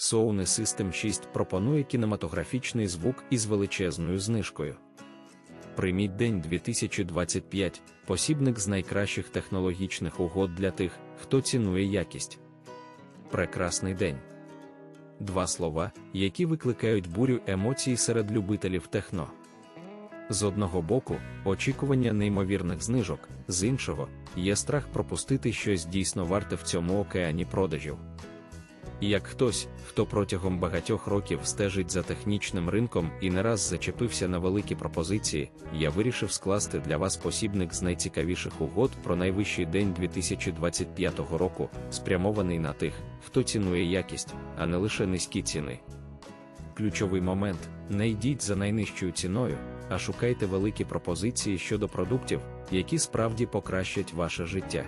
Sony System 6 пропонує кінематографічний звук із величезною знижкою. Прийміть день 2025, посібник з найкращих технологічних угод для тих, хто цінує якість. Прекрасний день. Два слова, які викликають бурю емоцій серед любителів техно. З одного боку, очікування неймовірних знижок, з іншого, є страх пропустити щось дійсно варте в цьому океані продажів. Як хтось, хто протягом багатьох років стежить за технічним ринком і не раз зачепився на великі пропозиції, я вирішив скласти для вас посібник з найцікавіших угод про найвищий день 2025 року, спрямований на тих, хто цінує якість, а не лише низькі ціни. Ключовий момент: не йдіть за найнижчою ціною, а шукайте великі пропозиції щодо продуктів, які справді покращать ваше життя.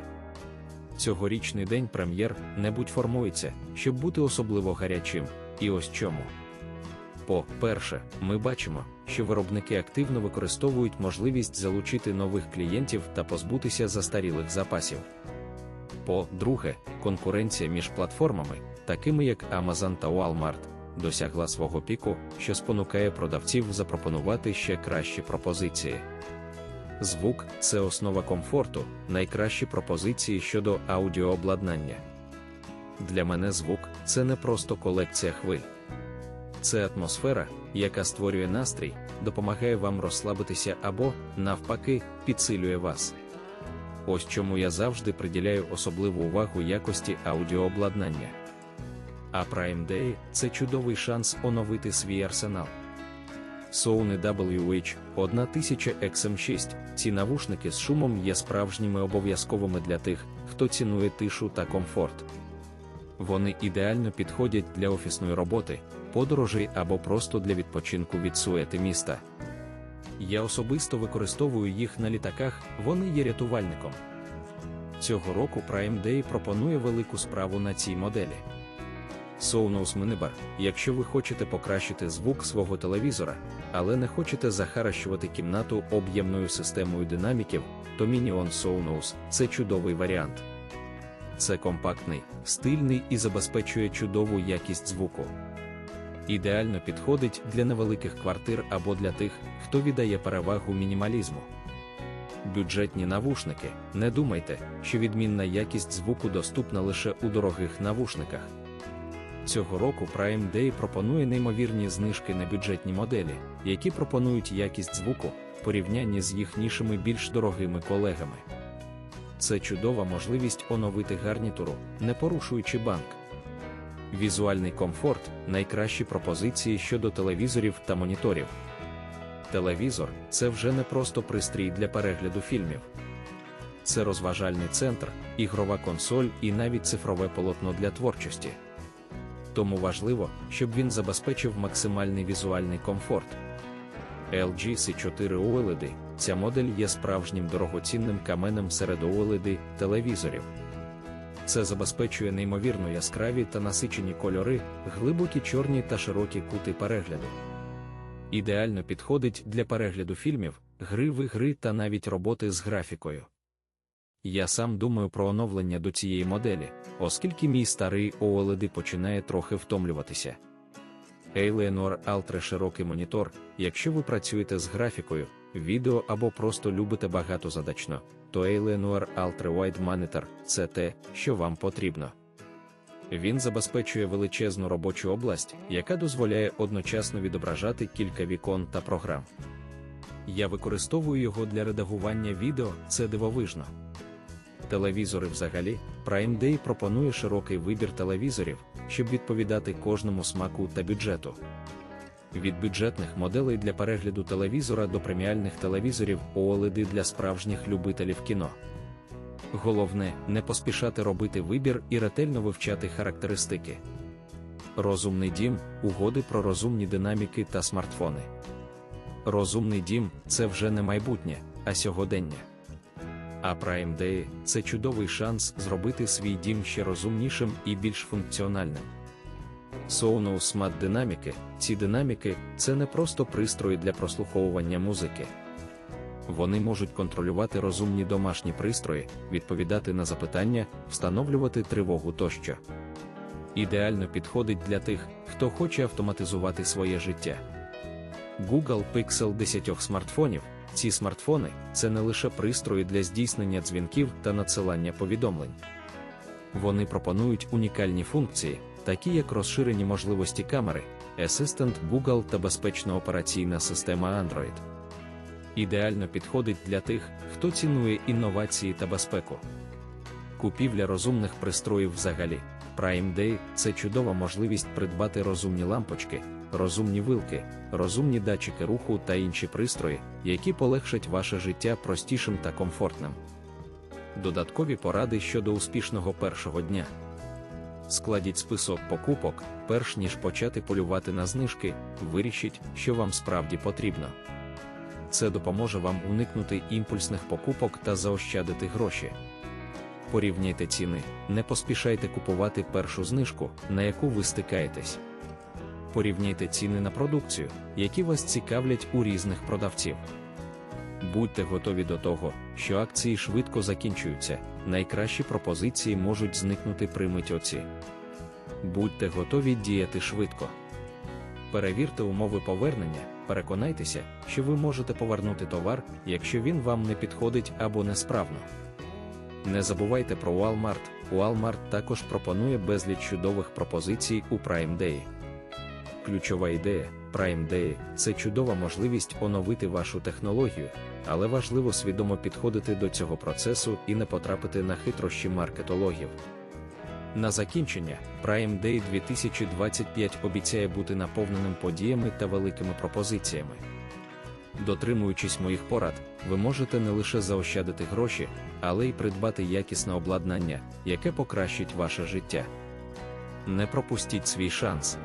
Цьогорічний день прем'єр небудь формується, щоб бути особливо гарячим, і ось чому. По-перше, ми бачимо, що виробники активно використовують можливість залучити нових клієнтів та позбутися застарілих запасів. По-друге, конкуренція між платформами, такими як Amazon та Walmart, досягла свого піку, що спонукає продавців запропонувати ще кращі пропозиції. Звук це основа комфорту, найкращі пропозиції щодо аудіообладнання. Для мене звук це не просто колекція хвиль. Це атмосфера, яка створює настрій, допомагає вам розслабитися або, навпаки, підсилює вас. Ось чому я завжди приділяю особливу увагу якості аудіообладнання. А Prime Day – це чудовий шанс оновити свій арсенал. Sony WH 1000 XM6. Ці навушники з шумом є справжніми обов'язковими для тих, хто цінує тишу та комфорт. Вони ідеально підходять для офісної роботи, подорожей або просто для відпочинку від суети міста. Я особисто використовую їх на літаках, вони є рятувальником. Цього року Prime Day пропонує велику справу на цій моделі. Sonos Minibar, якщо ви хочете покращити звук свого телевізора, але не хочете захаращувати кімнату об'ємною системою динаміків, то Minion Sonos – це чудовий варіант. Це компактний, стильний і забезпечує чудову якість звуку. Ідеально підходить для невеликих квартир або для тих, хто віддає перевагу мінімалізму. Бюджетні навушники. Не думайте, що відмінна якість звуку доступна лише у дорогих навушниках. Цього року Prime Day пропонує неймовірні знижки на бюджетні моделі, які пропонують якість звуку в порівнянні з їхнішими більш дорогими колегами. Це чудова можливість оновити гарнітуру, не порушуючи банк. Візуальний комфорт найкращі пропозиції щодо телевізорів та моніторів. Телевізор це вже не просто пристрій для перегляду фільмів. Це розважальний центр, ігрова консоль і навіть цифрове полотно для творчості тому важливо, щоб він забезпечив максимальний візуальний комфорт. LG C4 OLED – ця модель є справжнім дорогоцінним каменем серед OLED телевізорів. Це забезпечує неймовірно яскраві та насичені кольори, глибокі чорні та широкі кути перегляду. Ідеально підходить для перегляду фільмів, гри в ігри та навіть роботи з графікою. Я сам думаю про оновлення до цієї моделі, оскільки мій старий OLED починає трохи втомлюватися. Alienor Ultra широкий монітор, якщо ви працюєте з графікою, відео або просто любите багатозадачно, то Alienor Ultra Wide Monitor – це те, що вам потрібно. Він забезпечує величезну робочу область, яка дозволяє одночасно відображати кілька вікон та програм. Я використовую його для редагування відео, це дивовижно телевізори взагалі, Prime Day пропонує широкий вибір телевізорів, щоб відповідати кожному смаку та бюджету. Від бюджетних моделей для перегляду телевізора до преміальних телевізорів OLED для справжніх любителів кіно. Головне не поспішати робити вибір і ретельно вивчати характеристики. Розумний дім угоди про розумні динаміки та смартфони. Розумний дім це вже не майбутнє, а сьогодення. А Prime Day – це чудовий шанс зробити свій дім ще розумнішим і більш функціональним. Sonos Smart динаміки ці динаміки це не просто пристрої для прослуховування музики. Вони можуть контролювати розумні домашні пристрої, відповідати на запитання, встановлювати тривогу тощо. ідеально підходить для тих, хто хоче автоматизувати своє життя. Google Pixel 10 смартфонів. Ці смартфони це не лише пристрої для здійснення дзвінків та надсилання повідомлень. Вони пропонують унікальні функції, такі як розширені можливості камери, Асистент Google та безпечна операційна система Android. Ідеально підходить для тих, хто цінує інновації та безпеку. Купівля розумних пристроїв взагалі. Prime Day – це чудова можливість придбати розумні лампочки, розумні вилки, розумні датчики руху та інші пристрої, які полегшать ваше життя простішим та комфортним. Додаткові поради щодо успішного першого дня. Складіть список покупок, перш ніж почати полювати на знижки, вирішіть, що вам справді потрібно. Це допоможе вам уникнути імпульсних покупок та заощадити гроші. Порівняйте ціни, не поспішайте купувати першу знижку, на яку ви стикаєтесь. Порівняйте ціни на продукцію, які вас цікавлять у різних продавців. Будьте готові до того, що акції швидко закінчуються, найкращі пропозиції можуть зникнути при митьоці. Будьте готові діяти швидко. Перевірте умови повернення, переконайтеся, що ви можете повернути товар, якщо він вам не підходить або несправно. Не забувайте про Walmart. Walmart також пропонує безліч чудових пропозицій у Prime Day. Ключова ідея Prime Day – це чудова можливість оновити вашу технологію, але важливо свідомо підходити до цього процесу і не потрапити на хитрощі маркетологів. На закінчення, Prime Day 2025 обіцяє бути наповненим подіями та великими пропозиціями. Дотримуючись моїх порад, ви можете не лише заощадити гроші, але й придбати якісне обладнання, яке покращить ваше життя. Не пропустіть свій шанс.